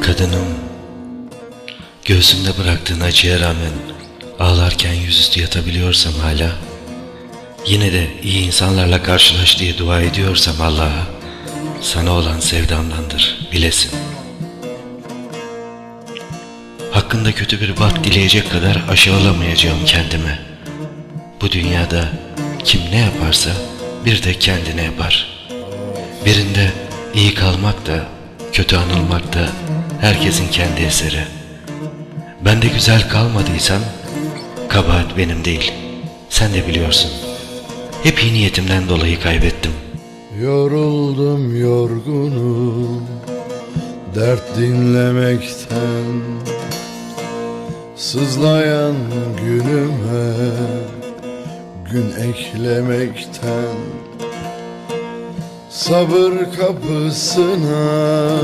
Kadınım, göğsümde bıraktığın acıya rağmen ağlarken yüzüstü yatabiliyorsam hala, yine de iyi insanlarla karşılaş diye dua ediyorsam Allah'a, sana olan sevdamdandır, bilesin. Hakkında kötü bir bak dileyecek kadar aşağılamayacağım kendime. Bu dünyada kim ne yaparsa bir de kendine yapar. Birinde iyi kalmak da, kötü anılmak da herkesin kendi eseri. Ben de güzel kalmadıysam, kabahat benim değil. Sen de biliyorsun. Hep iyi niyetimden dolayı kaybettim. Yoruldum yorgunum Dert dinlemekten Sızlayan günüme Gün eklemekten Sabır kapısına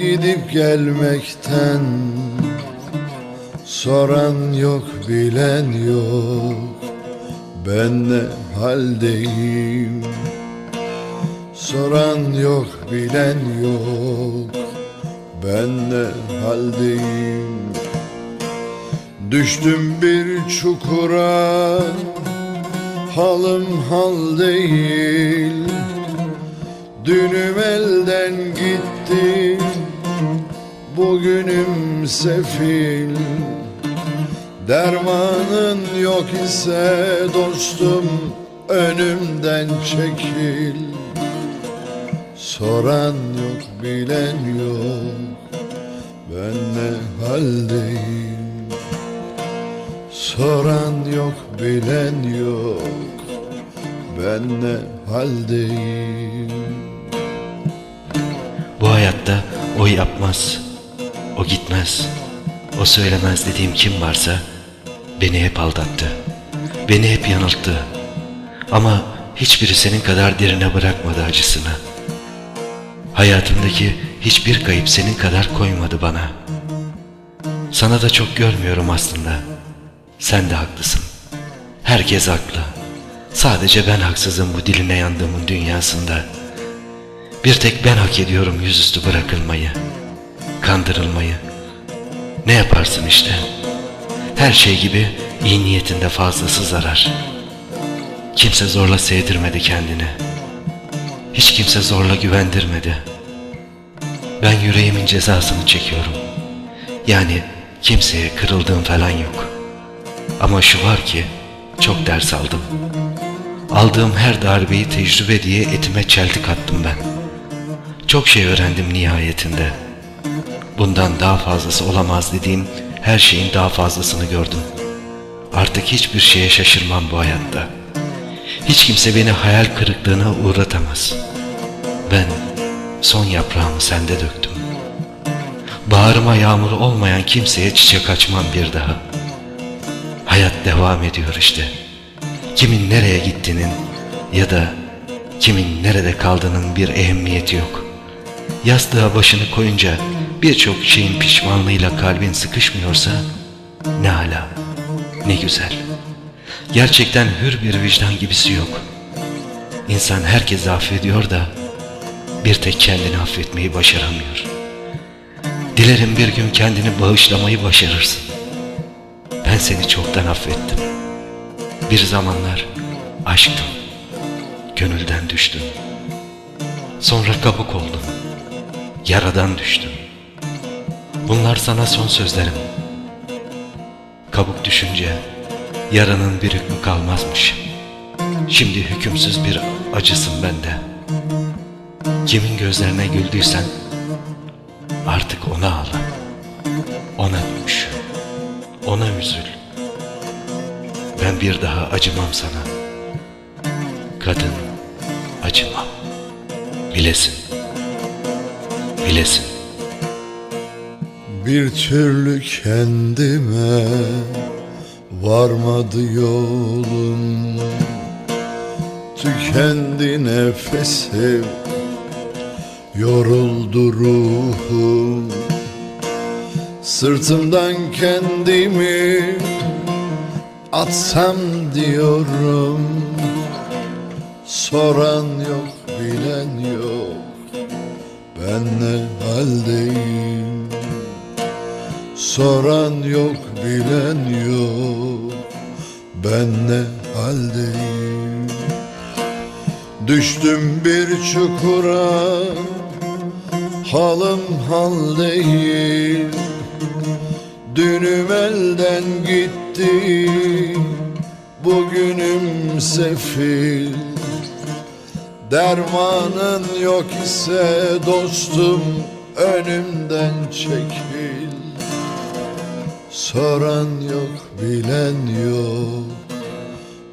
Gidip gelmekten Soran yok bilen yok. Ben ne haldeyim? Soran yok bilen yok. Ben ne haldeyim? Düştüm bir çukura Halım hal değil. Dünüm elden gitti Bugünüm sefil. Dermanın yok ise dostum Önümden çekil. Soran yok bilen yok Ben ne haldeyim? Soran yok bilen yok Ben ne haldeyim? Bu hayatta o yapmaz, o gitmez, o söylemez dediğim kim varsa beni hep aldattı. Beni hep yanılttı. Ama hiçbiri senin kadar derine bırakmadı acısını. Hayatımdaki hiçbir kayıp senin kadar koymadı bana. Sana da çok görmüyorum aslında. Sen de haklısın. Herkes haklı. Sadece ben haksızım bu diline yandığımın dünyasında. Bir tek ben hak ediyorum yüzüstü bırakılmayı, kandırılmayı. Ne yaparsın işte? Her şey gibi iyi niyetinde fazlası zarar. Kimse zorla sevdirmedi kendini. Hiç kimse zorla güvendirmedi. Ben yüreğimin cezasını çekiyorum. Yani kimseye kırıldığım falan yok. Ama şu var ki çok ders aldım. Aldığım her darbeyi tecrübe diye etime çeltik attım ben. Çok şey öğrendim nihayetinde. Bundan daha fazlası olamaz dediğim her şeyin daha fazlasını gördüm. Artık hiçbir şeye şaşırmam bu hayatta. Hiç kimse beni hayal kırıklığına uğratamaz. Ben son yaprağımı sende döktüm. Bağrıma yağmur olmayan kimseye çiçek açmam bir daha. Hayat devam ediyor işte. Kimin nereye gittiğinin ya da kimin nerede kaldığının bir ehemmiyeti yok. Yastığa başını koyunca birçok şeyin pişmanlığıyla kalbin sıkışmıyorsa ne hala ne güzel. Gerçekten hür bir vicdan gibisi yok. İnsan herkesi affediyor da bir tek kendini affetmeyi başaramıyor. Dilerim bir gün kendini bağışlamayı başarırsın. Ben seni çoktan affettim. Bir zamanlar aşktım. Gönülden düştüm. Sonra kabuk oldum. Yaradan düştüm. Bunlar sana son sözlerim. Kabuk düşünce yaranın bir hükmü kalmazmış. Şimdi hükümsüz bir acısın bende. Kimin gözlerine güldüysen artık ona ağla. Ona düş. Ona üzül. Ben bir daha acımam sana. Kadın acımam. Bilesin. Bilesin. Bir türlü kendime Varmadı yolum. Tükendi nefesim Yoruldu ruhum. Sırtımdan kendimi Atsam diyorum. Soran yok bilen yok. Ben ne haldeyim Soran yok bilen yok. Ben ne haldeyim? Düştüm bir çukura Halım hal değil. Dünüm elden gitti Bugünüm sefil. Dermanın yok ise dostum Önümden çekil Soran yok bilen yok.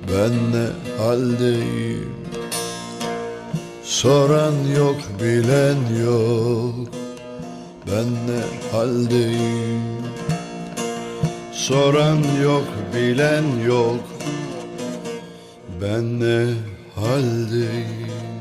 Ben ne haldeyim? Soran yok bilen yok. Ben ne haldeyim? Soran yok bilen yok. Ben ne haldeyim